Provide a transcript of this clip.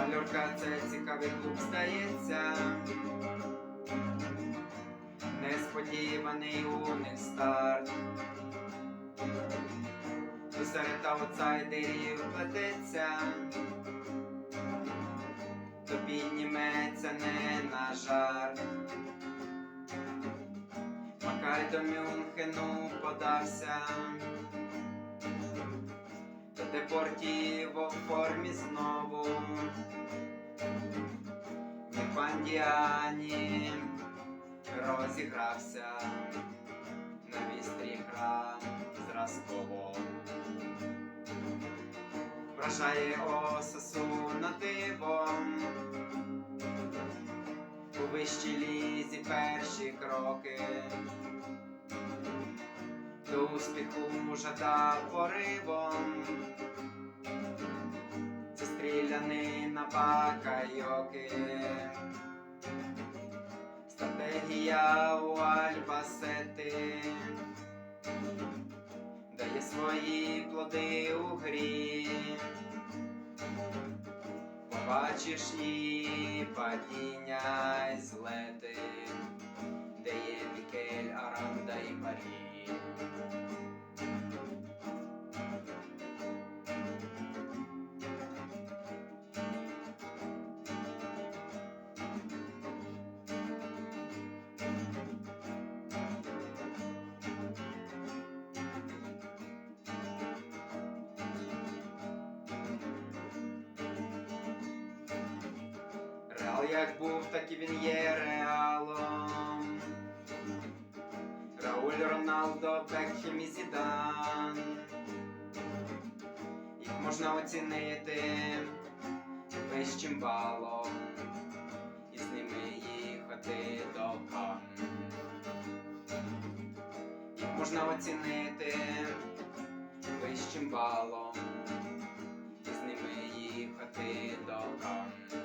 Мальорка це цікавий клуб стається. Несподіваний у них старт. То серед аутсайдерів плететься, то підніметься не на жарт. Макай до Мюнхену подався, Депортіво в формі знову. В Бандіані розігрався на вістрі гра зразково. Вражає осасу на дивом. У вищій лізі перші кроки. До успіху жадав поривом. Це стрілянина бакайоки. Стратегія у Альбасети дає свої плоди у грі. Побачиш і падіння й злети, де є Мікель, Аранда і Парі. Реал як був, так і він є реалом. Рауль, Роналдо, Бекхем і Зідан. Їх можна оцінити вищим балом і з ними їхати до Кан. Їх можна оцінити вищим балом і з ними їхати до Кан.